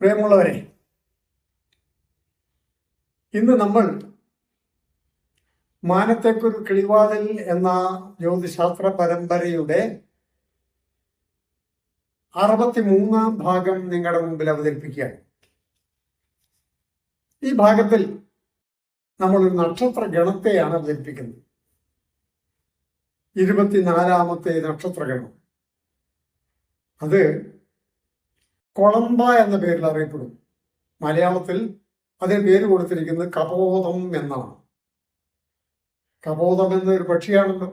പ്രിയമുള്ളവരെ ഇന്ന് നമ്മൾ മാനത്തേക്കൊരു കിളിവാതിൽ എന്ന ജ്യോതിശാസ്ത്ര പരമ്പരയുടെ അറുപത്തിമൂന്നാം ഭാഗം നിങ്ങളുടെ മുമ്പിൽ അവതരിപ്പിക്കുകയാണ്. ഈ ഭാഗത്തിൽ നമ്മൾ ഒരു നക്ഷത്ര ഗണത്തെയാണ് അവതരിപ്പിക്കുന്നത്. ഇരുപത്തിനാലാമത്തെ നക്ഷത്ര ഗണം അത് കൊളമ്പ എന്ന പേരിൽ അറിയപ്പെടും മലയാളത്തിൽ അതിന് പേര് കൊടുത്തിരിക്കുന്നത് കപോതം എന്നാണ്. കപോതം എന്നൊരു പക്ഷിയാണല്ലോ.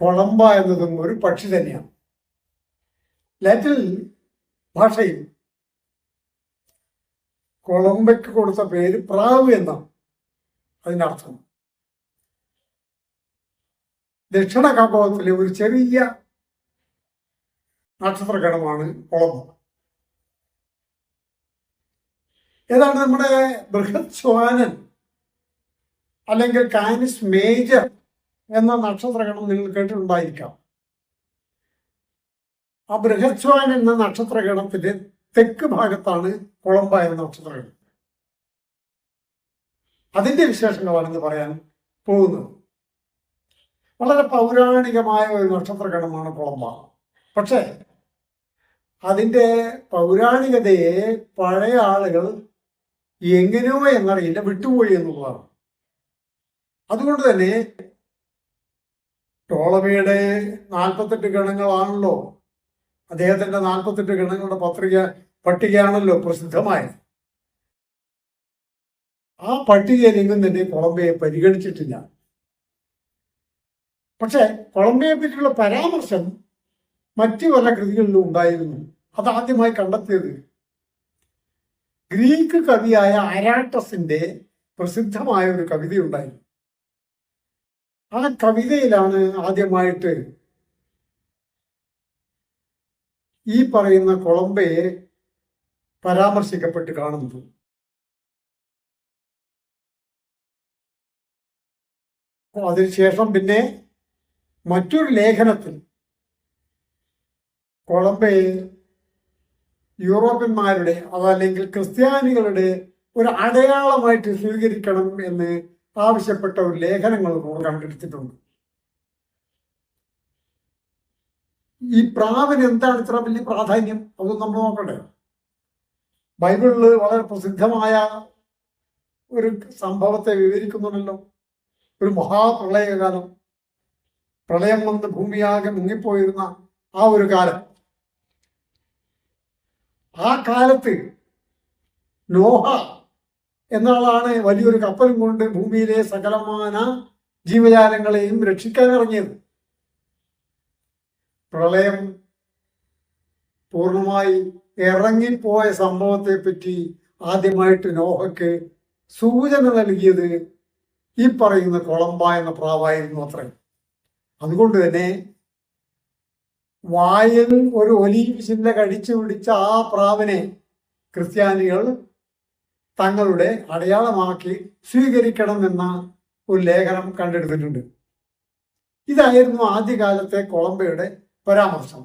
കൊളമ്പ എന്നതും ഒരു പക്ഷി തന്നെയാണ്. ലാറ്റിൻ ഭാഷയിൽ കൊളംബയ്ക്ക് കൊടുത്ത പേര് പ്രാവ് എന്നാണ്. അതിന്റെ അർത്ഥം ദക്ഷിണ കപോതത്തിലെ ഒരു ചെറിയ നക്ഷത്രഗണമാണ് കൊളംബ. ഏതാണ് നമ്മുടെ ബൃഹത് സ്വാനൻ അല്ലെങ്കിൽ കാനിസ് മേജർ എന്ന നക്ഷത്രഗണം നിങ്ങൾ കേട്ടിട്ടുണ്ടായിരിക്കാം. ആ ബൃഹത് ശ്വാൻ എന്ന നക്ഷത്രഗണത്തിന്റെ തെക്ക് ഭാഗത്താണ് കുളമ്പ എന്ന നക്ഷത്രം അതിന്റെ വിശേഷങ്ങളാണെന്ന് പറയാൻ പോകുന്നത്. വളരെ പൗരാണികമായ ഒരു നക്ഷത്രഗണമാണ് കുളമ്പ പക്ഷേ അതിന്റെ പൗരാണികതയെ പഴയ ആളുകൾ എങ്ങനെയോ എന്നറിയില്ല വിട്ടുപോയി എന്നുള്ളതാണ്. അതുകൊണ്ട് തന്നെ ടോളമിയുടെ നാൽപ്പത്തെട്ട് ഗണങ്ങളാണല്ലോ. അദ്ദേഹത്തിന്റെ നാൽപ്പത്തെട്ട് ഗണങ്ങളുടെ പത്രിക പട്ടികയാണല്ലോ പ്രസിദ്ധമായത് ആ പട്ടികയിൽ എങ്ങും തന്നെ കൊളംബിയെ പരിഗണിച്ചിട്ടില്ല. പക്ഷെ കൊളംബിയെ പറ്റിയുള്ള പരാമർശം മറ്റു പല കൃതികളിലും ഉണ്ടായിരുന്നു. അതാദ്യമായി കണ്ടെത്തിയത് ഗ്രീക്ക് കവിയായ അരാട്ടസിന്റെ പ്രസിദ്ധമായ ഒരു കവിതയുണ്ടായിരുന്നു. ആ കവിതയിലാണ് ആദ്യമായിട്ട് ഈ പറയുന്ന കൊളംബയെ പരാമർശിക്കപ്പെട്ട് കാണുന്നത്. അതിനുശേഷം പിന്നെ മറ്റൊരു ലേഖനത്തിൽ കൊളംബയെ യൂറോപ്യന്മാരുടെ അതല്ലെങ്കിൽ ക്രിസ്ത്യാനികളുടെ ഒരു അടയാളമായിട്ട് സ്വീകരിക്കണം എന്ന് ആവശ്യപ്പെട്ട ഒരു ലേഖനങ്ങൾ നമ്മൾ കണ്ടെടുത്തിട്ടുണ്ട്. ഈ പ്രാവിന് എന്താണ് ഇത്ര വലിയ പ്രാധാന്യം? അതൊന്നും നമ്മൾ നോക്കണ്ടേ. ബൈബിളിൽ വളരെ പ്രസിദ്ധമായ ഒരു സംഭവത്തെ വിവരിക്കുന്നുണ്ടല്ലോ. ഒരു മഹാപ്രളയകാലം. പ്രളയം വന്ന് ഭൂമിയാകെ മുങ്ങിപ്പോയിരുന്ന ആ ഒരു കാലം. ആ കാലത്ത് നോഹ എന്നാളാണ് വലിയൊരു കപ്പലും കൊണ്ട് ഭൂമിയിലെ സകലമാന ജീവജാലങ്ങളെയും രക്ഷിക്കാൻ ഇറങ്ങിയത്. പ്രളയം പൂർണമായി ഇറങ്ങിപ്പോയ സംഭവത്തെ പറ്റി ആദ്യമായിട്ട് നോഹയ്ക്ക് സൂചന നൽകിയത് ഈ പറയുന്ന കൊളമ്പ എന്ന പ്രാവായിരുന്നു അത്രേ. അതുകൊണ്ട് തന്നെ വായിൽ ഒരു ഒലീവ് ചില്ല കടിച്ചു പിടിച്ച ആ പ്രാവിനെ ക്രിസ്ത്യാനികൾ തങ്ങളുടെ അടയാളമാക്കി സ്വീകരിക്കണം എന്ന ഒരു ലേഖനം കണ്ടെടുത്തിട്ടുണ്ട്. ഇതായിരുന്നു ആദ്യകാലത്തെ കൊളംബയുടെ പരാമർശം.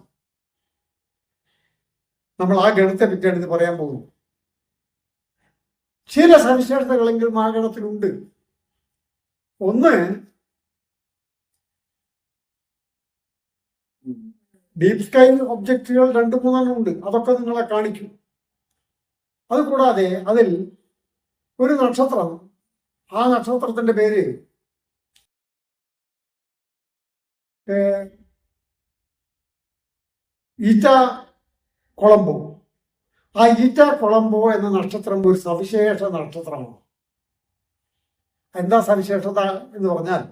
നമ്മൾ ആ ഗണത്തെ പറ്റിയാണ് പറയാൻ പോകുന്നത്. ചില സവിശേഷതകളെങ്കിലും ആ ഗണത്തിലുണ്ട് ഒന്ന് ഡീപ് സ്കൈ ഒബ്ജക്റ്റുകൾ രണ്ട് മൂന്നെണ്ണം ഉണ്ട്. അതൊക്കെ നിങ്ങളെ കാണിക്കും. അത് കൂടാതെ അതിൽ ഒരു നക്ഷത്രം ആ നക്ഷത്രത്തിന്റെ പേര് ഈറ്റ കൊളംബോ. ആ ഈറ്റ കൊളംബോ എന്ന നക്ഷത്രം ഒരു സവിശേഷ നക്ഷത്രമാണ്. എന്താ സവിശേഷത എന്ന് പറഞ്ഞാൽ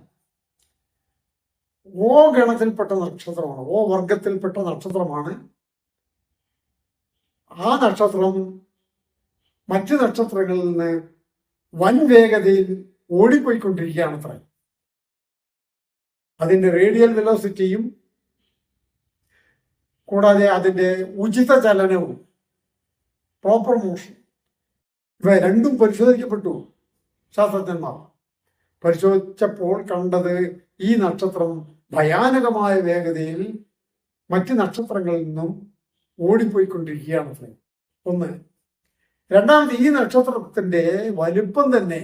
ഓ ഗണത്തിൽപ്പെട്ട നക്ഷത്രമാണ് ഓ വർഗത്തിൽപ്പെട്ട നക്ഷത്രമാണ്. ആ നക്ഷത്രം മറ്റു നക്ഷത്രങ്ങളിൽ നിന്ന് വൻ വേഗതയിൽ ഓടിപ്പോയിക്കൊണ്ടിരിക്കുകയാണ് അത്ര അതിന്റെ റേഡിയൽ വെലോസിറ്റിയും കൂടാതെ അതിന്റെ ഉചിത ചലനവും പ്രോപ്പർ മോഷൻ ഇവ രണ്ടും പരിശോധിക്കപ്പെട്ടു ശാസ്ത്രജ്ഞന്മാർ. പരിശോധിച്ചപ്പോൾ കണ്ടത് ഈ നക്ഷത്രം ഭയാനകമായ വേഗതയിൽ മറ്റ് നക്ഷത്രങ്ങളിൽ നിന്നും ഓടിപ്പോയിക്കൊണ്ടിരിക്കുകയാണ് ഒന്ന് രണ്ടാമത് ഈ നക്ഷത്രത്തിന്റെ വലുപ്പം തന്നെ.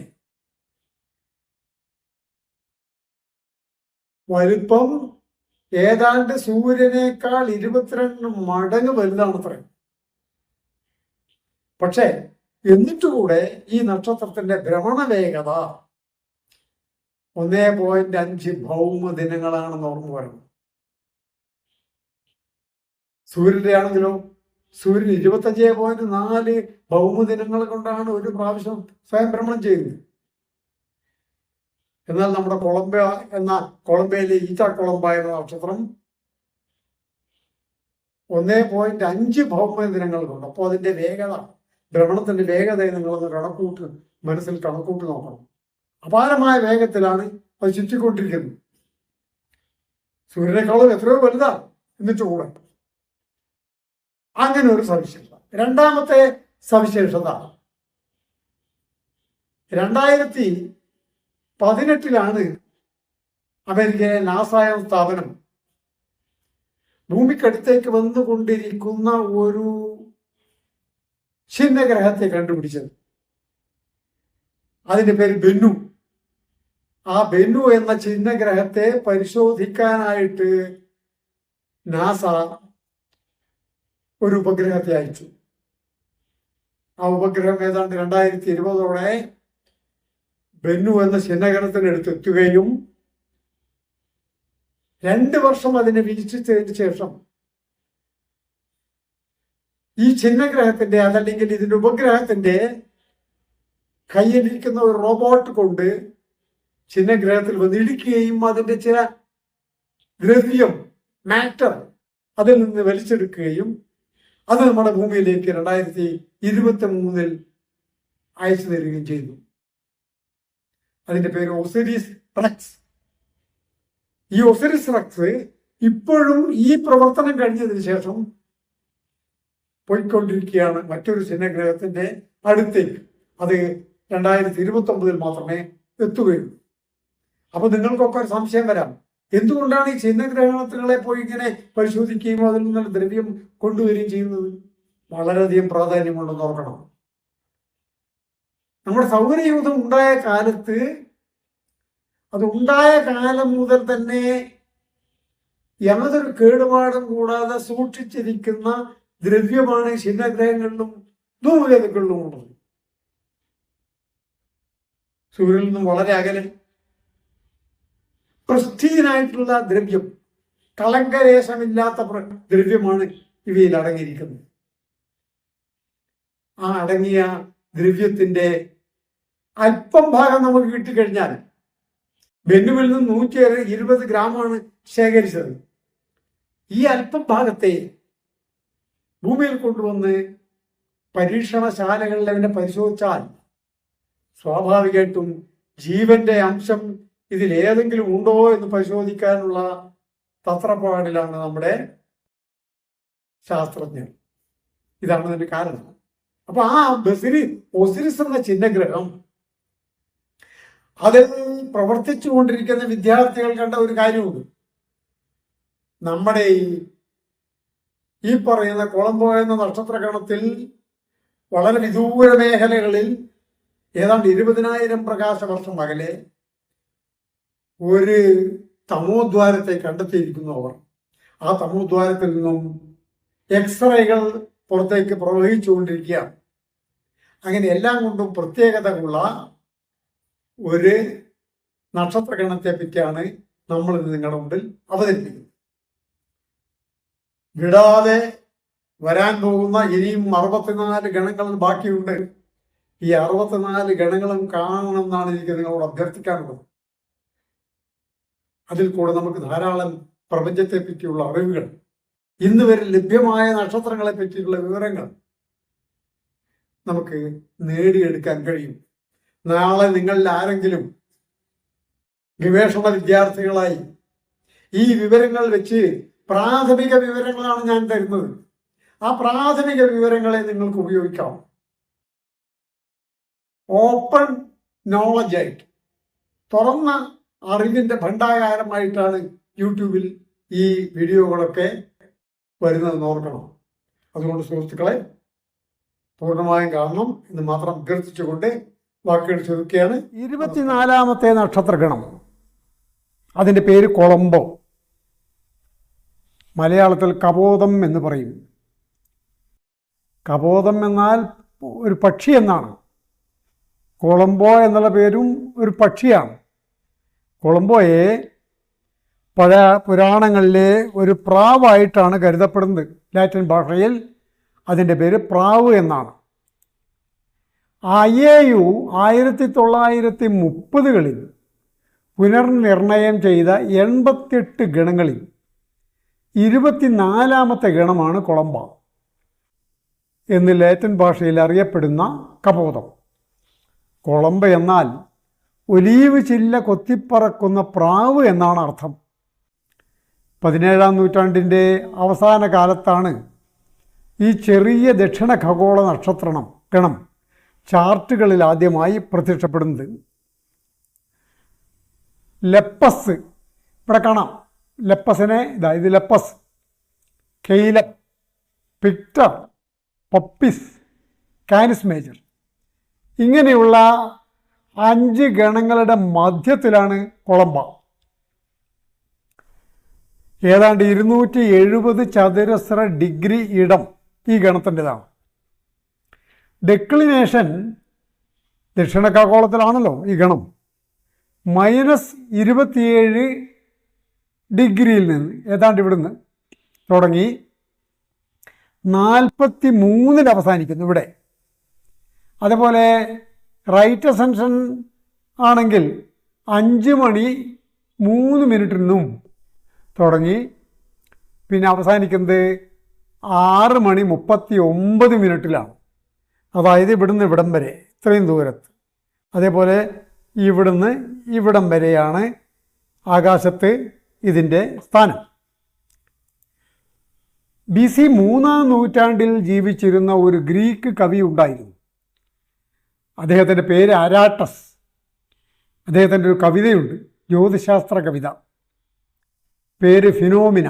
വലുപ്പം ഏതാണ്ട് സൂര്യനേക്കാൾ ഇരുപത്തിരണ്ട് മടങ്ങ് വലുതാണ് വലുതാണത്രേ പക്ഷേ എന്നിട്ടുകൂടെ ഈ നക്ഷത്രത്തിന്റെ ഭ്രമണ വേഗത ഒന്നേ പോയിന്റ് അഞ്ച് ഭൗമ ദിനങ്ങളാണെന്ന് ഓർമ്മ പറഞ്ഞു സൂര്യന്റെ ആണെങ്കിലോ സൂര്യൻ ഇരുപത്തഞ്ചേ പോയിന്റ് നാല് ഭൗമദിനങ്ങൾ കൊണ്ടാണ് ഒരു പ്രാവശ്യം സ്വയം ഭ്രമണം ചെയ്യുന്നത്. എന്നാൽ നമ്മുടെ കൊളംബ എന്ന കൊളംബയിലെ ഈറ്റ കൊളംബ എന്ന നക്ഷത്രം ഒന്നേ പോയിന്റ് അഞ്ച് ഭൗമ അപ്പോൾ അതിന്റെ വേഗത ഭ്രമണത്തിന്റെ വേഗതയെ നിങ്ങളൊന്ന് കണക്കൂട്ട് മനസ്സിൽ കണക്കൂട്ട് നോക്കണം. അപാരമായ വേഗത്തിലാണ് അത് ചുറ്റിക്കൊണ്ടിരിക്കുന്നത്. സൂര്യനേക്കാളും എത്രയോ വലുതാ എന്നിട്ട് കൂടെ അങ്ങനെ ഒരു സവിശേഷത. രണ്ടാമത്തെ സവിശേഷത രണ്ടായിരത്തി പതിനെട്ടിലാണ് അമേരിക്കയിലെ നാസായ സ്ഥാപനം. ഭൂമിക്കടുത്തേക്ക് വന്നുകൊണ്ടിരിക്കുന്ന ഒരു ഛിന്നഗ്രഹത്തെ കണ്ടുപിടിച്ചത്. അതിന്റെ പേര് ബെന്നു. ആ ബെന്നു എന്ന ചിഹ്നഗ്രഹത്തെ പരിശോധിക്കാനായിട്ട് നാസ ഒരു ഉപഗ്രഹത്തെ അയച്ചു. ആ ഉപഗ്രഹം ഏതാണ്ട് രണ്ടായിരത്തി ഇരുപതോടെ ബെന്നു എന്ന ചിഹ്നഗ്രഹത്തിനടുത്ത് എത്തുകയും രണ്ട് വർഷം അതിനെ വീക്ഷിച്ചതിന് ശേഷം ഈ ചിഹ്നഗ്രഹത്തിന്റെ അതല്ലെങ്കിൽ ഇതിന്റെ ഉപഗ്രഹത്തിന്റെ കയ്യിലിരിക്കുന്ന ഒരു റോബോട്ട് കൊണ്ട് ചിഹ്നഗ്രഹത്തിൽ വന്ന് ഇടിക്കുകയും അതിന്റെ ചില ദ്രവ്യം മാറ്റർ അതിൽ നിന്ന് വലിച്ചെടുക്കുകയും അത് നമ്മുടെ ഭൂമിയിലേക്ക് രണ്ടായിരത്തി ഇരുപത്തി മൂന്നിൽ അയച്ചു തരികയും ചെയ്തു. അതിന്റെ പേര് ഒസിരിസ് റക്സ്. ഈ ഒസിരിസ് റക്സ് ഇപ്പോഴും ഈ പ്രവർത്തനം കഴിഞ്ഞതിന് ശേഷം പോയിക്കൊണ്ടിരിക്കുകയാണ് മറ്റൊരു ചിഹ്നഗ്രഹത്തിന്റെ അടുത്തേക്ക്. അത് രണ്ടായിരത്തി ഇരുപത്തി ഒമ്പതിൽ മാത്രമേ എത്തുകയുള്ളൂ. അപ്പൊ നിങ്ങൾക്കൊക്കെ ഒരു സംശയം വരാം. എന്തുകൊണ്ടാണ് ഈ ചിഹ്നഗ്രഹണങ്ങളെ പോയി ഇങ്ങനെ പരിശോധിക്കുകയും അതിൽ നിന്നുള്ള ദ്രവ്യം കൊണ്ടുവരികയും ചെയ്യുന്നത്? വളരെയധികം പ്രാധാന്യമുണ്ടെന്ന് ഓർക്കണം. നമ്മുടെ സൗകര്യയൂഥം ഉണ്ടായ കാലത്ത് അത് ഉണ്ടായ കാലം മുതൽ തന്നെ യാതൊരു കേടുപാടും കൂടാതെ സൂക്ഷിച്ചിരിക്കുന്ന ദ്രവ്യമാണ് ശിലാഗ്രഹങ്ങളിലും ധൂമകേതുക്കളിലും ഉള്ളത്. സൂര്യനിൽ നിന്നും വളരെ അകലെ പ്രസ്തീനായിട്ടുള്ള ദ്രവ്യം കളങ്കരേശമില്ലാത്ത ദ്രവ്യമാണ് ഇവയിൽ അടങ്ങിയിരിക്കുന്നത്. ആ അടങ്ങിയ ദ്രവ്യത്തിന്റെ അല്പം ഭാഗം നമുക്ക് കിട്ടിക്കഴിഞ്ഞാൽ ബെന്നുവിൽ നിന്ന് നൂറ്റി ഇരുപത് ഗ്രാമാണ് ശേഖരിച്ചത്. ഈ അല്പം ഭാഗത്തെ ഭൂമിയിൽ കൊണ്ടുവന്ന് പരീക്ഷണശാലകളിൽ അതിനെ പരിശോധിച്ചാൽ സ്വാഭാവികമായിട്ടും ജീവന്റെ അംശം ഇതിൽ ഏതെങ്കിലും ഉണ്ടോ എന്ന് പരിശോധിക്കാനുള്ള തത്രപ്പാടിലാണ് നമ്മുടെ ശാസ്ത്രജ്ഞർ ഇതാണ് അതിന്റെ കാരണം. അപ്പൊ ആ ബസിരി ഒസിരിസ് എന്ന ചിഹ്നഗ്രഹം അതിൽ പ്രവർത്തിച്ചു കൊണ്ടിരിക്കുന്ന വിദ്യാർത്ഥികൾ കണ്ട ഒരു കാര്യമുണ്ട്. നമ്മുടെ ഈ പറയുന്ന കൊളംബോ എന്ന നക്ഷത്രഗണത്തിൽ വളരെ വിദൂര മേഖലകളിൽ ഏതാണ്ട് ഇരുപതിനായിരം പ്രകാശ വർഷം അകലെ ഒരു തമോദ്വാരത്തെ കണ്ടെത്തിയിരിക്കുന്നു അവർ. ആ തമോദ്വാരത്തിൽ നിന്നും എക്സ്റേകൾ പുറത്തേക്ക് പ്രവഹിച്ചുകൊണ്ടിരിക്കുകയാണ്. അങ്ങനെ എല്ലാം കൊണ്ടും പ്രത്യേകതയുള്ള ഒരു നക്ഷത്രഗണത്തെ പറ്റിയാണ് നമ്മൾ ഇന്ന് നിങ്ങളുടെ മുമ്പിൽ അവതരിപ്പിക്കുന്നത്. വിടാതെ വരാൻ പോകുന്ന ഇനിയും അറുപത്തിനാല് ഗണങ്ങൾ ബാക്കിയുണ്ട്. ഈ അറുപത്തിനാല് ഗണങ്ങളും കാണണം എന്നാണ് എനിക്ക് നിങ്ങളോട് അഭ്യർത്ഥിക്കാനുള്ളത്. അതിൽ കൂടെ നമുക്ക് ധാരാളം പ്രപഞ്ചത്തെ പറ്റിയുള്ള അറിവുകൾ ഇന്ന് വരെ ലഭ്യമായ നക്ഷത്രങ്ങളെ പറ്റിയുള്ള വിവരങ്ങൾ നമുക്ക് നേടിയെടുക്കാൻ കഴിയും. നാളെ നിങ്ങളിൽ ആരെങ്കിലും ഗവേഷണ വിദ്യാർത്ഥികളായി ഈ വിവരങ്ങൾ വെച്ച് പ്രാഥമിക വിവരങ്ങളാണ് ഞാൻ തരുന്നത്. ആ പ്രാഥമിക വിവരങ്ങളെ നിങ്ങൾക്ക് ഉപയോഗിക്കാം. ഓപ്പൺ നോളജായിട്ട് തുറന്ന അറിവിന്റെ ഭണ്ഡാകാരമായിട്ടാണ് യൂട്യൂബിൽ ഈ വീഡിയോകളൊക്കെ വരുന്നത് ഓർക്കണം. അതുകൊണ്ട് സുഹൃത്തുക്കളെ പൂർണമായും കാണണം എന്ന് മാത്രം അഭ്യർത്ഥിച്ചുകൊണ്ട് വാക്കുകൾ ചുരുക്കുകയാണ് ഇരുപത്തിനാലാമത്തെ നക്ഷത്രഗണം. അതിന്റെ പേര് കൊളംബോ. മലയാളത്തിൽ കബോധം എന്ന് പറയും. കബോധം എന്നാൽ ഒരു പക്ഷി എന്നാണ്. കൊളംബോ എന്നുള്ള പേരും ഒരു പക്ഷിയാണ്. കൊളംബോയെ പഴയ പുരാണങ്ങളിലെ ഒരു പ്രാവായിട്ടാണ് കരുതപ്പെടുന്നത്. ലാറ്റിൻ ഭാഷയിൽ അതിന്റെ പേര് പ്രാവ് എന്നാണ്. ഐ എ യു ആയിരത്തി തൊള്ളായിരത്തി മുപ്പതുകളിൽ പുനർനിർണയം ചെയ്ത എൺപത്തെട്ട് ഗണങ്ങളിൽ ഇരുപത്തിനാലാമത്തെ ഗണമാണ് കൊളംബ എന്ന് ലാറ്റിൻ ഭാഷയിൽ അറിയപ്പെടുന്ന കപോതം കൊളംബ എന്നാൽ ഒലീവ് ചില്ല കൊത്തിപ്പറക്കുന്ന പ്രാവ് എന്നാണ് അർത്ഥം. പതിനേഴാം നൂറ്റാണ്ടിന്റെ അവസാന കാലത്താണ് ഈ ചെറിയ ദക്ഷിണ ഖഗോള നക്ഷത്രണം ഗണം. ചാർട്ടുകളിൽ ആദ്യമായി പ്രത്യക്ഷപ്പെടുന്നത്. ലെപ്പസ്. ഇവിടെ കാണാം. ലെപ്പസിനെ ഇതാ ഇത് ലെപ്പസ്. കെയില പിക്ടർ പപ്പിസ്. Cannes major. ഇങ്ങനെയുള്ള അഞ്ച് ഗണങ്ങളുടെ മധ്യത്തിലാണ് കൊളംബ. ഏതാണ്ട് ഇരുന്നൂറ്റി എഴുപത് ചതുരശ്ര ഡിഗ്രി ഇടം ഈ ഗണത്തിന്റെതാണ്. ഡെക്ലിനേഷൻ ദക്ഷിണ ഖഗോളത്തിലാണല്ലോ ഈ ഗണം. മൈനസ് ഇരുപത്തിയേഴ് ഡിഗ്രിയിൽ നിന്ന് ഏതാണ്ട് ഇവിടുന്ന് തുടങ്ങി നാൽപ്പത്തി മൂന്നിൽ അവസാനിക്കുന്നു ഇവിടെ. അതുപോലെ റൈറ്റ് അസെൻഷൻ ആണെങ്കിൽ അഞ്ച് മണി മൂന്ന് മിനിറ്റിൽ നിന്നും തുടങ്ങി. പിന്നെ അവസാനിക്കുന്നത് ആറ് മണി മുപ്പത്തി ഒമ്പത് മിനിറ്റിലാണ്. അതായത് ഇവിടുന്ന് ഇവിടം വരെ ഇത്രയും ദൂരത്ത്. അതേപോലെ ഇവിടുന്ന് ഇവിടം വരെയാണ് ആകാശത്ത് ഇതിന്റെ സ്ഥാനം. ബി സി മൂന്നാം നൂറ്റാണ്ടിൽ ജീവിച്ചിരുന്ന ഒരു ഗ്രീക്ക് കവി ഉണ്ടായിരുന്നു. അദ്ദേഹത്തിന്റെ പേര് അരാട്ടസ്. അദ്ദേഹത്തിന്റെ ഒരു കവിതയുണ്ട് ജ്യോതിശാസ്ത്ര കവിത. പേര് ഫിനോമിന.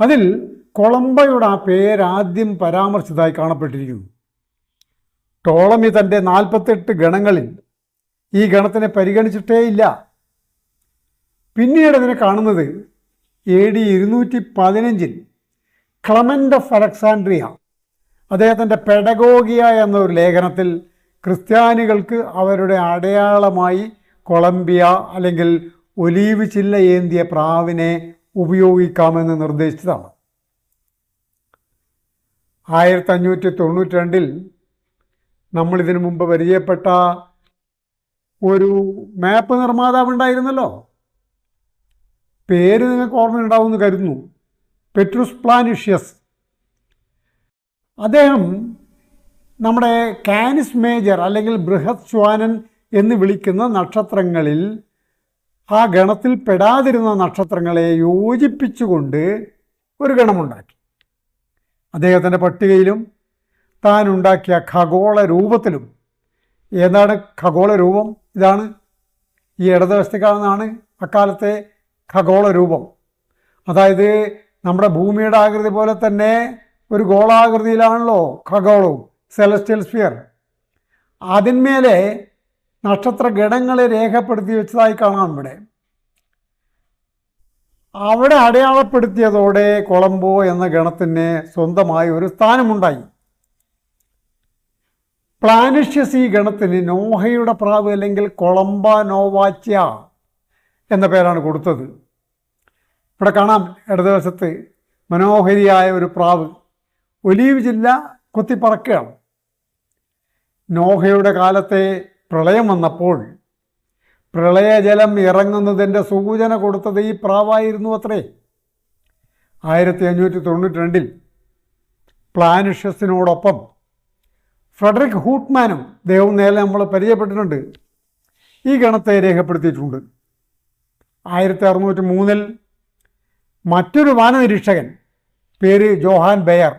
അതിൽ കൊളംബയുടെ ആ പേരാദ്യം പരാമർശിച്ചതായി കാണപ്പെട്ടിരിക്കുന്നു. ടോളമി തന്റെ നാൽപ്പത്തെട്ട് ഗണങ്ങളിൽ ഈ ഗണത്തിനെ പരിഗണിച്ചിട്ടേയില്ല പിന്നീട് അതിനെ കാണുന്നത് എ ഡി ഇരുന്നൂറ്റി പതിനഞ്ചിൽ ക്ലമന്റ് ഓഫ് അലക്സാൻഡ്രിയ അദ്ദേഹത്തിന്റെ പെഡഗോഗിയ എന്ന ഒരു ലേഖനത്തിൽ ക്രിസ്ത്യാനികൾക്ക് അവരുടെ അടയാളമായി കൊളംബിയ അല്ലെങ്കിൽ ഒലീവ് ചില്ല ഏന്തിയ പ്രാവിനെ ഉപയോഗിക്കാമെന്ന് നിർദ്ദേശിച്ചതാണ്. ആയിരത്തി അഞ്ഞൂറ്റി തൊണ്ണൂറ്റി രണ്ടിൽ നമ്മളിതിനു മുമ്പ് പരിചയപ്പെട്ട ഒരു മാപ്പ് നിർമ്മാതാവ് ഉണ്ടായിരുന്നല്ലോ പേര് നിങ്ങൾക്ക് ഓർമ്മയുണ്ടാവുമെന്ന് കരുതുന്നു. പെട്രൂസ് പ്ലാനിഷ്യസ്. അദ്ദേഹം നമ്മുടെ കാനിസ് മേജർ അല്ലെങ്കിൽ ബൃഹത് ശ്വാനൻ എന്ന് വിളിക്കുന്ന നക്ഷത്രങ്ങളിൽ ആ ഗണത്തിൽ പെടാതിരുന്ന നക്ഷത്രങ്ങളെ യോജിപ്പിച്ചുകൊണ്ട് ഒരു ഗണമുണ്ടാക്കി. അദ്ദേഹത്തിന്റെ പട്ടികയിലും താൻ ഉണ്ടാക്കിയ ഖഗോള രൂപത്തിലും. ഏതാണ് ഖഗോള രൂപം? ഇതാണ് ഈ ഇടതുവശത്ത് കാണുന്നതാണ് അക്കാലത്തെ ഖഗോള രൂപം. അതായത് നമ്മുടെ ഭൂമിയുടെ ആകൃതി പോലെ തന്നെ ഒരു ഗോളാകൃതിയിലാണല്ലോ ഖഗോളവും സെലസ്റ്റിയൽ സ്ഫിയർ അതിന്മേലെ നക്ഷത്ര ഗണങ്ങളെ രേഖപ്പെടുത്തി വെച്ചതായി കാണാം ഇവിടെ. അവിടെ അടയാളപ്പെടുത്തിയതോടെ കൊളംബോ എന്ന ഗണത്തിന് സ്വന്തമായി ഒരു സ്ഥാനമുണ്ടായി. പ്ലാനിഷ്യസ് ഈ ഗണത്തിന് നോഹയുടെ പ്രാവ് അല്ലെങ്കിൽ കൊളംബ നോവാച്യ എന്ന പേരാണ് കൊടുത്തത്. ഇവിടെ കാണാം ഇടതുവശത്ത് മനോഹരിയായ ഒരു പ്രാവ്. ഒലീവ് ജില്ല കൊത്തിപ്പറക്കുകയാണ്. നോഹയുടെ കാലത്തെ പ്രളയം വന്നപ്പോൾ പ്രളയജലം ഇറങ്ങുന്നതിന്റെ സൂചന കൊടുത്തത് ഈ പ്രാവായിരുന്നു അത്രേ. ആയിരത്തി അഞ്ഞൂറ്റി തൊണ്ണൂറ്റി രണ്ടിൽ പ്ലാനിഷ്യസിനോടൊപ്പം ഫ്രെഡറിക് ഹൂട്ട്മാനും ദേവും നേരെ നമ്മൾ പരിചയപ്പെട്ടിട്ടുണ്ട്. ഈ ഗണത്തെ രേഖപ്പെടുത്തിയിട്ടുണ്ട്. ആയിരത്തി അറുന്നൂറ്റി മൂന്നിൽ മറ്റൊരു വാനനിരീക്ഷകൻ പേര് ജോഹാൻ ബെയർ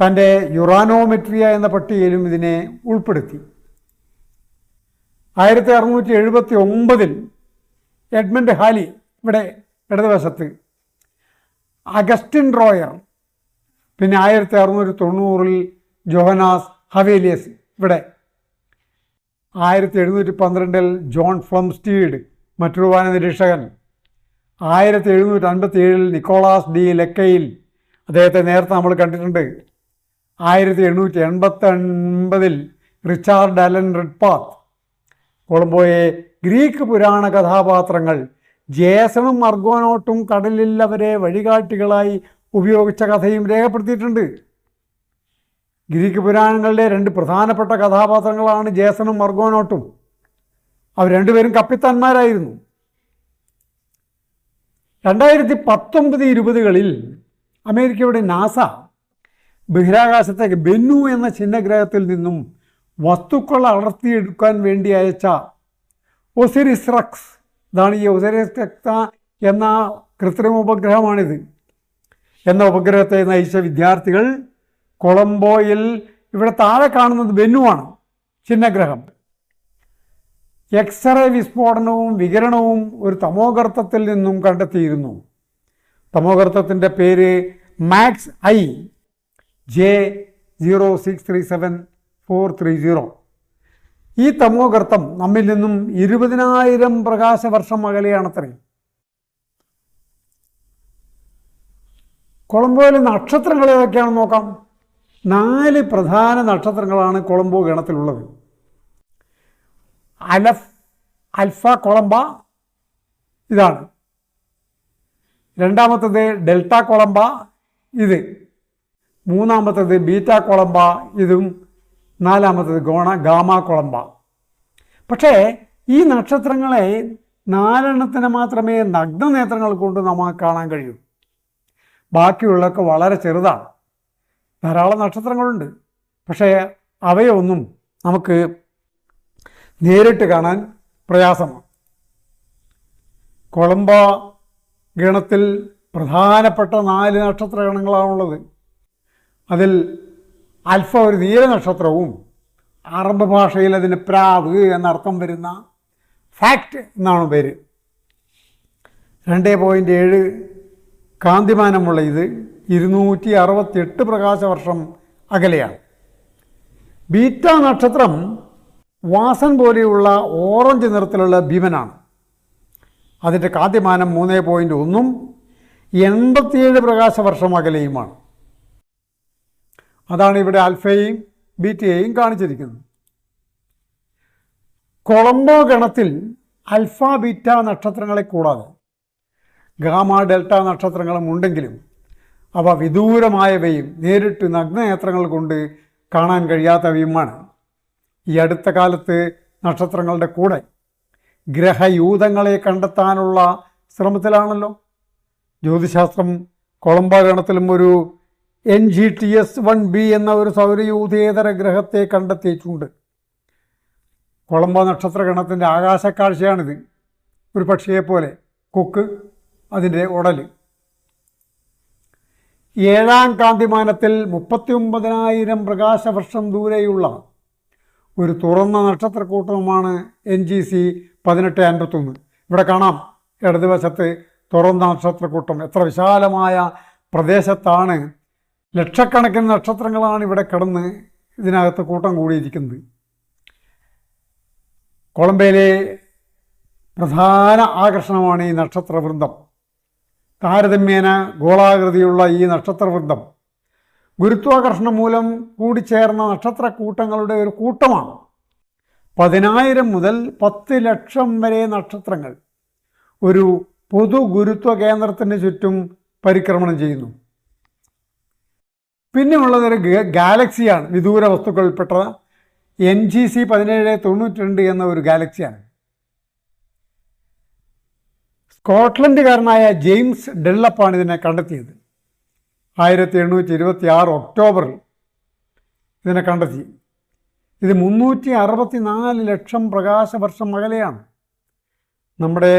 തന്റെ യുറാനോമെട്രിയ എന്ന പട്ടികയിലും ഇതിനെ ഉൾപ്പെടുത്തി. ആയിരത്തി അറുന്നൂറ്റി എഴുപത്തി ഒമ്പതിൽ എഡ്മണ്ട് ഹാലി ഇവിടെ ഇടതുവശത്ത് അഗസ്റ്റിൻ റോയർ പിന്നെ ആയിരത്തി അറുന്നൂറ്റി തൊണ്ണൂറിൽ ജോഹനാസ് ഹവേലിയസ്. ഇവിടെ. ആയിരത്തി എഴുന്നൂറ്റി പന്ത്രണ്ടിൽ ജോൺ ഫ്ലംസ്റ്റീഡ് മറ്റൊരു വാന നിരീക്ഷകൻ. ആയിരത്തി എഴുന്നൂറ്റി അൻപത്തി ഏഴിൽ നിക്കോളാസ് ഡി ലെക്കയിൽ അദ്ദേഹത്തെ നേരത്തെ നമ്മൾ കണ്ടിട്ടുണ്ട്. ആയിരത്തി എണ്ണൂറ്റി എൺപത്തി ഒൻപതിൽ റിച്ചാർഡ് അലൻ റിഡ്പാത്ത്. കൊളംബോയെ ഗ്രീക്ക് പുരാണ കഥാപാത്രങ്ങൾ ജേസണും അർഗോനോട്ടും കടലിൽ അവരെ വഴികാട്ടികളായി ഉപയോഗിച്ച കഥയും രേഖപ്പെടുത്തിയിട്ടുണ്ട്. ഗ്രീക്ക് പുരാണങ്ങളിലെ രണ്ട് പ്രധാനപ്പെട്ട കഥാപാത്രങ്ങളാണ് ജേസണും മർഗോനോട്ടും. അവർ രണ്ടുപേരും കപ്പിത്തന്മാരായിരുന്നു. രണ്ടായിരത്തി പത്തൊമ്പത് ഇരുപതുകളിൽ അമേരിക്കയുടെ നാസ ബഹിരാകാശത്തേക്ക് ബെന്നു എന്ന ചിഹ്നഗ്രഹത്തിൽ നിന്നും വസ്തുക്കൾ അടർത്തിയെടുക്കാൻ വേണ്ടി അയച്ച ഒസിരിസ് റക്സ് ഇതാണ് ഈ ഒസിരിസ് എന്ന കൃത്രിമ ഉപഗ്രഹമാണിത്. എന്ന ഉപഗ്രഹത്തെ നയിച്ച വിദ്യാർത്ഥികൾ കൊളംബോയിൽ ഇവിടെ താഴെ കാണുന്നത് ബെന്നുവാണ് ചിഹ്നഗ്രഹം. എക്സ്റേ വിസ്ഫോടനവും വികിരണവും ഒരു തമോഗർത്തത്തിൽ നിന്നും കണ്ടെത്തിയിരുന്നു. തമോഗർത്തത്തിന്റെ പേര് max I J zero six three seven four three zero ഈ തമോഗർത്തം നമ്മിൽ നിന്നും ഇരുപതിനായിരം പ്രകാശവർഷം അകലെയാണത്രേ. കൊളംബോയിലെ നക്ഷത്രങ്ങൾ ഏതൊക്കെയാണെന്ന് നോക്കാം. നാല് പ്രധാന നക്ഷത്രങ്ങളാണ് കൊളംബോ ഗണത്തിലുള്ളത്. അലഫ് അൽഫ കൊളംബ ഇതാണ്. രണ്ടാമത്തത് ഡെൽറ്റ കൊളംബ ഇത്. മൂന്നാമത്തത് ബീറ്റ കൊളംബ ഇതും. നാലാമത്തത് ഗോണ ഗാമ കൊളംബ. പക്ഷേ ഈ നക്ഷത്രങ്ങളെ നാലെണ്ണത്തിന് മാത്രമേ നഗ്നനേത്രങ്ങൾ കൊണ്ട് നമുക്ക് കാണാൻ കഴിയൂ. ബാക്കിയുള്ളതൊക്കെ വളരെ ചെറുതാണ്. ധാരാളം നക്ഷത്രങ്ങളുണ്ട്. പക്ഷേ അവയൊന്നും നമുക്ക് നേരിട്ട് കാണാൻ പ്രയാസമാണ്. കൊളംബ ഗണത്തിൽ പ്രധാനപ്പെട്ട നാല് നക്ഷത്ര ഗണങ്ങളാണുള്ളത് അതിൽ അൽഫ ഒരു നീല നക്ഷത്രവും അറബ് ഭാഷയിൽ അതിന് പ്രാവ് എന്നർത്ഥം വരുന്ന ഫാക്റ്റ് എന്നാണ് പേര്. രണ്ട് പോയിന്റ് ഏഴ് കാന്തിമാനമുള്ള ഇത് ഇരുന്നൂറ്റി അറുപത്തിയെട്ട് പ്രകാശവർഷം അകലെയാണ്. ബീറ്റ നക്ഷത്രം വാസൻ പോലെയുള്ള ഓറഞ്ച് നിറത്തിലുള്ള ഭീമനാണ്. അതിന്റെ കാദ്യമാനം മൂന്ന് പോയിന്റ് ഒന്നും എൺപത്തിയേഴ് പ്രകാശവർഷം അകലെയുമാണ്. അതാണ് ഇവിടെ അൽഫയെയും ബീറ്റയെയും കാണിച്ചിരിക്കുന്നത്. കൊളംബോ ഗണത്തിൽ അൽഫ ബീറ്റ നക്ഷത്രങ്ങളെ കൂടാതെ ഗാമ ഡെൽറ്റ നക്ഷത്രങ്ങളും ഉണ്ടെങ്കിലും അവ വിദൂരമായവയും നേരിട്ട് നഗ്നനേത്രങ്ങൾ കൊണ്ട് കാണാൻ കഴിയാത്തവയുമാണ്. ഈ അടുത്ത കാലത്ത് നക്ഷത്രങ്ങളുടെ കൂടെ ഗ്രഹയൂഥങ്ങളെ കണ്ടെത്താനുള്ള ശ്രമത്തിലാണല്ലോ. ജ്യോതിശാസ്ത്രം കൊളംബ ഗണത്തിലും ഒരു N G T S one B എന്ന ഒരു സൗരയൂഥേതര ഗ്രഹത്തെ കണ്ടെത്തിയിട്ടുണ്ട്. കൊളംബ നക്ഷത്രഗണത്തിന്റെ ആകാശക്കാഴ്ചയാണിത്. ഒരു പക്ഷിയെപ്പോലെ കൊക്ക് അതിന്റെ ഉടൽ ഏഴാം കാന്തിമാനത്തിൽ മുപ്പത്തി ഒമ്പതിനായിരം പ്രകാശവർഷം ദൂരെയുള്ള ഒരു തുറന്ന നക്ഷത്രക്കൂട്ടമാണ് എൻ ജി സി പതിനെട്ട് അൻപത്തൊന്ന്. ഇവിടെ കാണാം ഇടതുവശത്ത് തുറന്ന നക്ഷത്രക്കൂട്ടം. എത്ര വിശാലമായ പ്രദേശത്താണ് ലക്ഷക്കണക്കിന് നക്ഷത്രങ്ങളാണ് ഇവിടെ കിടന്ന് ഇതിനകത്ത് കൂട്ടം കൂടിയിരിക്കുന്നത്. കൊളംബയിലെ പ്രധാന ആകർഷണമാണ് ഈ നക്ഷത്രവൃന്ദം. താരതമ്യേന ഗോളാകൃതിയുള്ള ഈ നക്ഷത്രവൃന്ദം ഗുരുത്വാകർഷണം മൂലം കൂടിച്ചേർന്ന നക്ഷത്രക്കൂട്ടങ്ങളുടെ ഒരു കൂട്ടമാണ്. പതിനായിരം മുതൽ പത്ത് ലക്ഷം വരെ നക്ഷത്രങ്ങൾ ഒരു പൊതു ഗുരുത്വ കേന്ദ്രത്തിന് ചുറ്റും പരിക്രമണം ചെയ്യുന്നു. പിന്നെയുള്ളത് ഒരു ഗാലക്സിയാണ് വിദൂര വസ്തുക്കളിൽപ്പെട്ട എൻ ജി സി പതിനേഴ് തൊണ്ണൂറ്റി രണ്ട് എന്ന ഒരു ഗാലക്സിയാണ്. സ്കോട്ട്ലൻഡുകാരനായ ജെയിംസ് ഡെല്ലപ്പാണ് ഇതിനെ കണ്ടെത്തിയത്. ആയിരത്തി എണ്ണൂറ്റി ഇരുപത്തി ആറ് ഒക്ടോബറിൽ ഇതിനെ കണ്ടെത്തി. ഇത് മുന്നൂറ്റി അറുപത്തി നാല് ലക്ഷം പ്രകാശവർഷം അകലെയാണ് നമ്മുടെ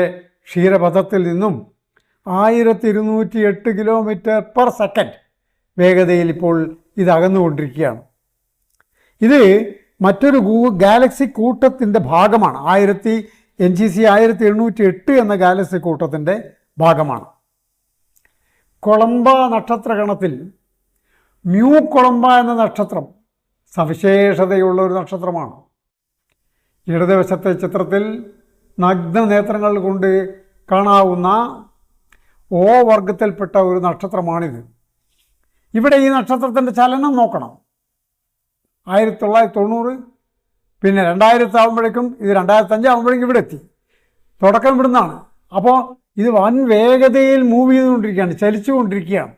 ക്ഷീരപഥത്തിൽ നിന്നും ആയിരത്തി ഇരുന്നൂറ്റി എട്ട് കിലോമീറ്റർ പെർ സെക്കൻഡ് വേഗതയിൽ ഇപ്പോൾ ഇത് അകന്നുകൊണ്ടിരിക്കുകയാണ്. ഇത് മറ്റൊരു ഗാലക്സി കൂട്ടത്തിന്റെ ഭാഗമാണ്. ആയിരത്തി എൻ ജി സി ആയിരത്തി എണ്ണൂറ്റി എട്ട് എന്ന ഗാലക്സി കൂട്ടത്തിന്റെ ഭാഗമാണ്. കൊളംബ നക്ഷത്രഗണത്തിൽ മ്യൂ കൊളംബ എന്ന നക്ഷത്രം സവിശേഷതയുള്ള ഒരു നക്ഷത്രമാണ്. ഇടതുവശത്തെ ചിത്രത്തിൽ നഗ്ന നേത്രങ്ങൾ കൊണ്ട് കാണാവുന്ന ഓ വർഗത്തിൽപ്പെട്ട ഒരു നക്ഷത്രമാണിത്. ഇവിടെ ഈ നക്ഷത്രത്തിന്റെ ചലനം നോക്കണം. ആയിരത്തി തൊള്ളായിരത്തി തൊണ്ണൂറ് പിന്നെ രണ്ടായിരത്തി ആകുമ്പോഴേക്കും ഇത് രണ്ടായിരത്തി അഞ്ച് ആകുമ്പോഴേക്കും ഇവിടെ എത്തി. തുടക്കം ഇവിടുന്നാണ്. അപ്പോൾ ഇത് വൻ വേഗതയിൽ മൂവ് ചെയ്തുകൊണ്ടിരിക്കുകയാണ് ചലിച്ചുകൊണ്ടിരിക്കുകയാണ്.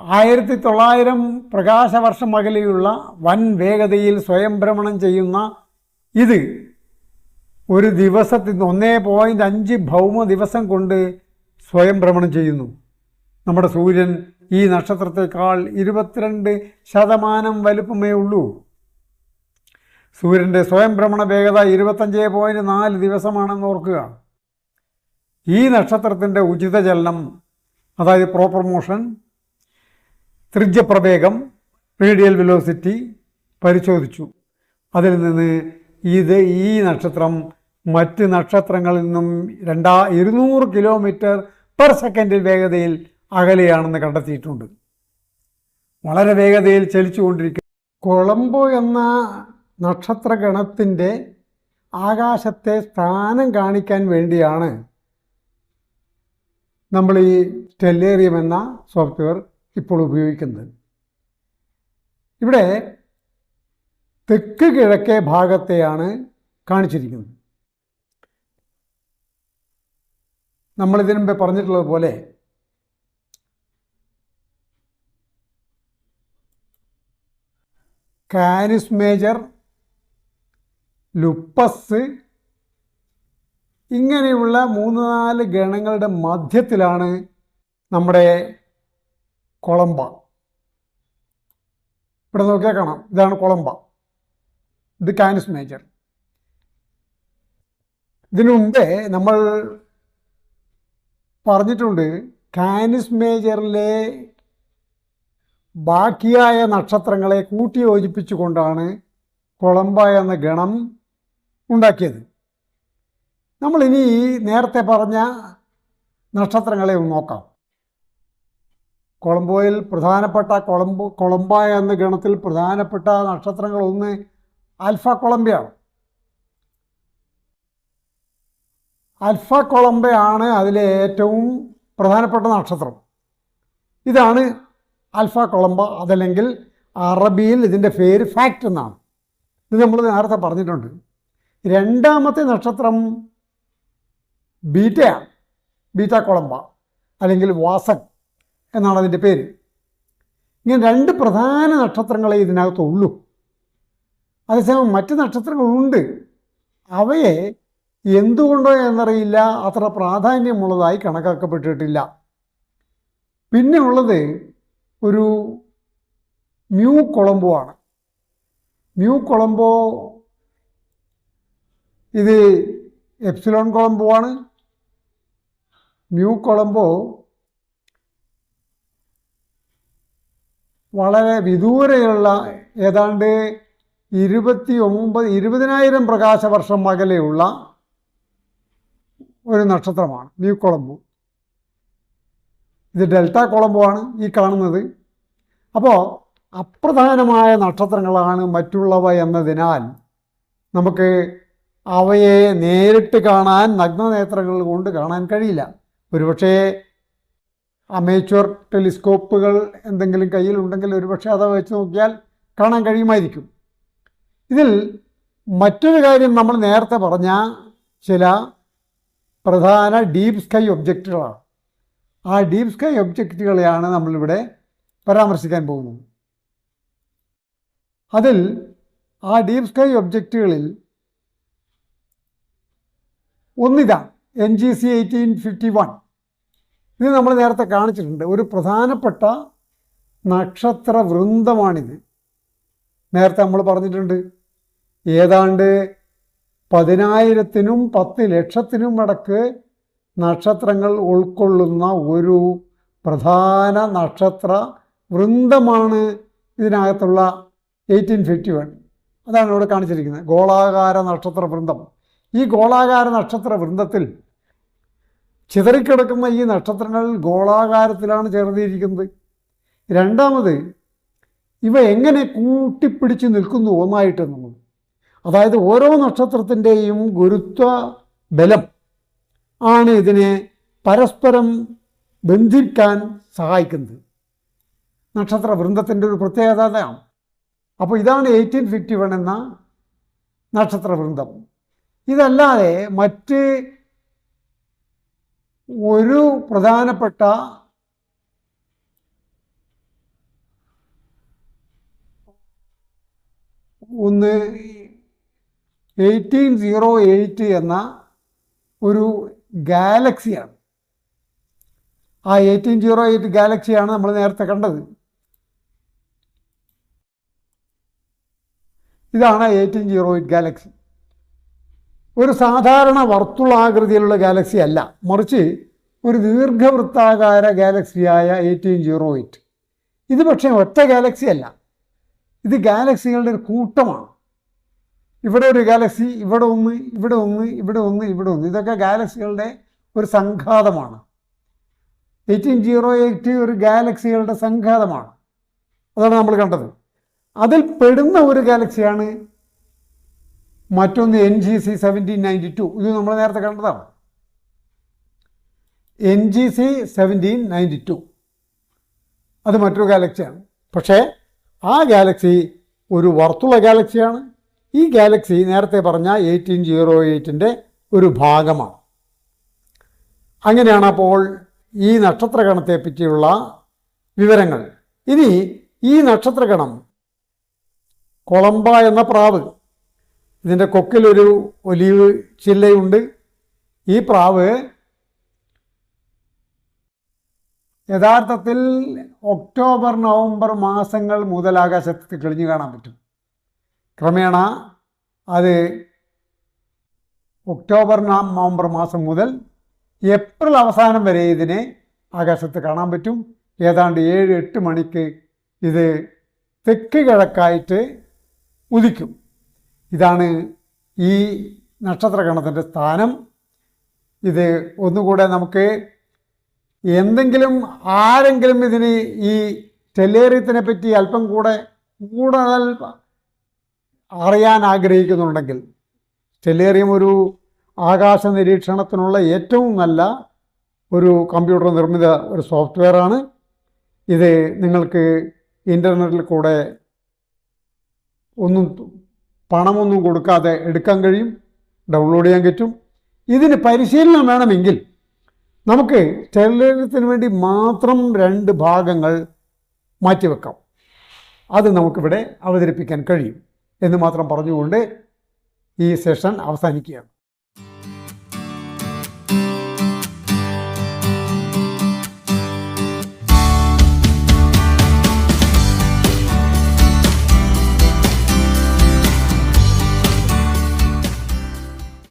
ആയിരത്തി തൊള്ളായിരം പ്രകാശവർഷം അകലെയുള്ള വൻ വേഗതയിൽ സ്വയം ഭ്രമണം ചെയ്യുന്ന ഇത് ഒരു ദിവസത്തിൽ ഒന്നേ പോയിന്റ് അഞ്ച് ഭൗമ ദിവസം കൊണ്ട് സ്വയം ഭ്രമണം ചെയ്യുന്നു. നമ്മുടെ സൂര്യൻ ഈ നക്ഷത്രത്തെക്കാൾ ഇരുപത്തിരണ്ട് ശതമാനം വലുപ്പമേ ഉള്ളൂ. സൂര്യന്റെ സ്വയം ഭ്രമണ വേഗത ഇരുപത്തഞ്ച് പോയിന്റ് നാല് ദിവസമാണെന്ന് ഓർക്കുക. ഈ നക്ഷത്രത്തിന്റെ ഉചിത ചലനം അതായത് പ്രോപ്പർ മോഷൻ ത്രിജ്യപ്രവേഗം റേഡിയൽ വെലോസിറ്റി പരിശോധിച്ചു. അതിൽ നിന്ന് ഇത് ഈ നക്ഷത്രം മറ്റ് നക്ഷത്രങ്ങളിൽ നിന്നും രണ്ടാ ഇരുന്നൂറ് കിലോമീറ്റർ പെർ സെക്കൻഡിൽ വേഗതയിൽ അകലെയാണെന്ന് കണ്ടെത്തിയിട്ടുണ്ട്. വളരെ വേഗതയിൽ ചലിച്ചുകൊണ്ടിരിക്കും. കൊളംബോ എന്ന നക്ഷത്രഗണത്തിന്റെ ആകാശത്തെ സ്ഥാനം കാണിക്കാൻ വേണ്ടിയാണ് നമ്മൾ ഈ സ്റ്റെല്ലേറിയം എന്ന സോഫ്റ്റ്വെയർ ഇപ്പോൾ ഉപയോഗിക്കുന്നത്. ഇവിടെ തെക്ക് കിഴക്കേ ഭാഗത്തെയാണ് കാണിച്ചിരിക്കുന്നത്. നമ്മൾ ഇതിനു മുമ്പേ പറഞ്ഞിട്ടുള്ളത് കാനിസ് മേജർ ലുപ്പസ് ഇങ്ങനെയുള്ള മൂന്ന് നാല് ഗണങ്ങളുടെ മധ്യത്തിലാണ് നമ്മുടെ കൊളംബ. ഇവിടെ നോക്കിയാൽ കാണാം. ഇതാണ് കൊളംബ. ഇത് കാനിസ് മേജർ. ഇതിനു മുമ്പേ നമ്മൾ പറഞ്ഞിട്ടുണ്ട് കാനിസ് മേജറിലെ ബാക്കിയായ നക്ഷത്രങ്ങളെ കൂട്ടിയോജിപ്പിച്ചുകൊണ്ടാണ് കൊളംബ എന്ന ഗണം ഉണ്ടാക്കിയത്. നമ്മളിനി ഈ നേരത്തെ പറഞ്ഞ നക്ഷത്രങ്ങളെ ഒന്ന് നോക്കാം. കൊളംബോയിൽ പ്രധാനപ്പെട്ട കൊളംബോ കൊളംബ എന്ന ഗണത്തിൽ പ്രധാനപ്പെട്ട നക്ഷത്രങ്ങൾ ഒന്ന് ആൽഫ കൊളംബയാണ്. ആൽഫ കൊളംബയാണ് അതിലെ ഏറ്റവും പ്രധാനപ്പെട്ട നക്ഷത്രം. ഇതാണ് അൽഫ കൊളംബ അതല്ലെങ്കിൽ അറബിയിൽ ഇതിന്റെ പേര് ഫാക്റ്റ് എന്നാണ്. ഇത് നമ്മൾ നേരത്തെ പറഞ്ഞിട്ടുണ്ട്. രണ്ടാമത്തെ നക്ഷത്രം ബീറ്റയാണ്. ബീറ്റ കൊളംബ അല്ലെങ്കിൽ വാസൻ എന്നാണ് അതിന്റെ പേര്. ഇങ്ങനെ രണ്ട് പ്രധാന നക്ഷത്രങ്ങളെ ഇതിനകത്തുള്ളൂ. അതേസമയം മറ്റ് നക്ഷത്രങ്ങളുണ്ട്. അവയെ എന്തുകൊണ്ടോ എന്നറിയില്ല അത്ര പ്രാധാന്യമുള്ളതായി കണക്കാക്കപ്പെട്ടിട്ടില്ല. പിന്നെ ഉള്ളത് ഒരു മ്യൂ കൊളംബോ ആണ്. മ്യൂ കൊളംബോ ഇത് എപ്സിലോൺ കൊളംബോ ആണ്. മ്യൂ കൊളംബോ വളരെ വിദൂരെയുള്ള ഏതാണ്ട് ഇരുപത്തി ഒമ്പത് ഇരുപതിനായിരം പ്രകാശവർഷം അകലെയുള്ള ഒരു നക്ഷത്രമാണ് മ്യൂ കൊളംബോ. ഇത് ഡെൽറ്റ കൊളംബോ ആണ് ഈ കാണുന്നത്. അപ്പോൾ അപ്രധാനമായ നക്ഷത്രങ്ങളാണ് മറ്റുള്ളവ എന്നതിനാൽ നമുക്ക് അവയെ നേരിട്ട് കാണാൻ നഗ്നനേത്രങ്ങൾ കൊണ്ട് കാണാൻ കഴിയില്ല. ഒരുപക്ഷേ അമേച്വർ ടെലിസ്കോപ്പുകൾ എന്തെങ്കിലും കയ്യിലുണ്ടെങ്കിൽ ഒരുപക്ഷെ അത് വെച്ച് നോക്കിയാൽ കാണാൻ കഴിയുമായിരിക്കും. ഇതിൽ മറ്റൊരു കാര്യം നമ്മൾ നേരത്തെ പറഞ്ഞ ചില പ്രധാന ഡീപ് സ്കൈ ഒബ്ജക്റ്റുകളാണ് ആ ഡീപ് സ്കൈ ഒബ്ജക്റ്റുകളെയാണ് നമ്മളിവിടെ പരാമർശിക്കാൻ പോകുന്നത്. അതിൽ ആ ഡീപ് സ്കൈ ഒബ്ജക്റ്റുകളിൽ ഒന്നിതാ N G C eighteen fifty one ഇത് നമ്മൾ നേരത്തെ കാണിച്ചിട്ടുണ്ട്. ഒരു പ്രധാനപ്പെട്ട നക്ഷത്ര വൃന്ദമാണിത്. നേരത്തെ നമ്മൾ പറഞ്ഞിട്ടുണ്ട് ഏതാണ്ട് പതിനായിരത്തിനും പത്ത് ലക്ഷത്തിനും ഇടയ്ക്ക് നക്ഷത്രങ്ങൾ ഉൾക്കൊള്ളുന്ന ഒരു പ്രധാന നക്ഷത്ര വൃന്ദമാണ് ഇതിനകത്തുള്ള എയ്റ്റീൻ ഫിഫ്റ്റി വൺ അതാണ് ഇവിടെ കാണിച്ചിരിക്കുന്നത്. ഗോളാകാര നക്ഷത്ര വൃന്ദം. ഈ ഗോളാകാര നക്ഷത്ര വൃന്ദത്തിൽ ചിതറിക്കിടക്കുന്ന ഈ നക്ഷത്രങ്ങൾ ഗോളാകാരത്തിലാണ് ചേർന്നിരിക്കുന്നത്. രണ്ടാമത് ഇവ എങ്ങനെ കൂട്ടിപ്പിടിച്ച് നിൽക്കുന്നു ഒന്നായിട്ട് നമ്മൾ അതായത് ഓരോ നക്ഷത്രത്തിന്റെയും ഗുരുത്വ ബലം ആണ് ഇതിനെ പരസ്പരം ബന്ധിക്കാൻ സഹായിക്കുന്നത്. നക്ഷത്ര വൃന്ദത്തിന്റെ ഒരു പ്രത്യേകതയാണ് അപ്പോൾ ഇതാണ് എയ്റ്റീൻ ഫിഫ്റ്റി വൺ എന്ന നക്ഷത്ര വൃന്ദം. ഇതല്ലാതെ മറ്റ് ഒരു പ്രധാനപ്പെട്ട ഒന്ന് എയ്റ്റീൻ സീറോ എയ്റ്റ് എന്ന ഒരു ഗാലക്സിയാണ്. ആ എയ്റ്റീൻ സീറോ എയ്റ്റ് ഗാലക്സിയാണ് നമ്മൾ നേരത്തെ കണ്ടത്. ഇതാണ് എയ്റ്റീൻ സീറോ എയ്റ്റ് ഗാലക്സി. ഒരു സാധാരണ വർത്തുളാകൃതിയിലുള്ള ഗാലക്സി അല്ല. മറിച്ച് ഒരു ദീർഘവൃത്താകാര ഗാലക്സിയായ എയ്റ്റീൻ സീറോ എയ്റ്റ് ഇത് പക്ഷേ ഒറ്റ ഗാലക്സി അല്ല. ഇത് ഗാലക്സികളുടെ ഒരു കൂട്ടമാണ്. ഇവിടെ ഒരു ഗാലക്സി ഇവിടെ ഒന്ന് ഇവിടെ ഒന്ന് ഇവിടെ ഒന്ന് ഇവിടെ ഒന്ന്. ഇതൊക്കെ ഗാലക്സികളുടെ ഒരു സംഘാതമാണ്. എയ്റ്റീൻ സീറോ എയ്റ്റ് ഒരു ഗാലക്സികളുടെ സംഘാതമാണ്. അതാണ് നമ്മൾ കണ്ടത്. അതിൽ പെടുന്ന ഒരു ഗാലക്സിയാണ് മറ്റൊന്ന് N G C seventeen ninety two ഇത് നമ്മൾ നേരത്തെ കണ്ടതാണ്. N G C seventeen ninety two അത് മറ്റൊരു ഗാലക്സിയാണ് പക്ഷേ ആ ഗാലക്സി ഒരു വർത്തുള്ള ഗാലക്സിയാണ് ഈ ഗാലക്സി നേരത്തെ പറഞ്ഞ എയ്റ്റീൻ സീറോ എയ്റ്റിന്റെ ഒരു ഭാഗമാണ്. അങ്ങനെയാണ് അപ്പോൾ ഈ നക്ഷത്രഗണത്തെ പറ്റിയുള്ള വിവരങ്ങൾ. ഇനി ഈ നക്ഷത്രഗണം കൊളംബ എന്ന പ്രാവ് ഇതിന്റെ കൊക്കിലൊരു ഒലിവ് ചില്ലയുണ്ട്. ഈ പ്രാവ് യഥാർത്ഥത്തിൽ ഒക്ടോബർ നവംബർ മാസങ്ങൾ മുതൽ ആകാശത്ത് കിളിഞ്ഞു കാണാൻ പറ്റും. ക്രമേണ അത് ഒക്ടോബർ നവംബർ മാസം മുതൽ ഏപ്രിൽ അവസാനം വരെ ഇതിനെ ആകാശത്ത് കാണാൻ പറ്റും. ഏതാണ്ട് ഏഴ് എട്ട് മണിക്ക് ഇത് തെക്ക് കിഴക്കായിട്ട് ഉദിക്കും. ഇതാണ് ഈ നക്ഷത്രഗണത്തിന്റെ സ്ഥാനം. ഇത് ഒന്നുകൂടെ നമുക്ക് എന്തെങ്കിലും ആരെങ്കിലും ഇതിന് ഈ ചെല്ലേറിയത്തിനെ പറ്റി അല്പം കൂടെ കൂടുതൽ അറിയാൻ ആഗ്രഹിക്കുന്നുണ്ടെങ്കിൽ ചെല്ലേറിയം ഒരു ആകാശ നിരീക്ഷണത്തിനുള്ള ഏറ്റവും നല്ല ഒരു കമ്പ്യൂട്ടർ നിർമ്മിത ഒരു സോഫ്റ്റ്വെയറാണ്. ഇത് നിങ്ങൾക്ക് ഇന്റർനെറ്റിൽ കൂടെ ഒന്നും പണമൊന്നും കൊടുക്കാതെ എടുക്കാൻ കഴിയും ഡൗൺലോഡ് ചെയ്യാൻ പറ്റും. ഇതിന് പരിശീലനം വേണമെങ്കിൽ നമുക്ക് ടെലിവിഷന് വേണ്ടി മാത്രം രണ്ട് ഭാഗങ്ങൾ മാറ്റിവെക്കാം. അത് നമുക്കിവിടെ അവതരിപ്പിക്കാൻ കഴിയും എന്ന് മാത്രം പറഞ്ഞുകൊണ്ട് ഈ സെഷൻ അവസാനിക്കുകയാണ്.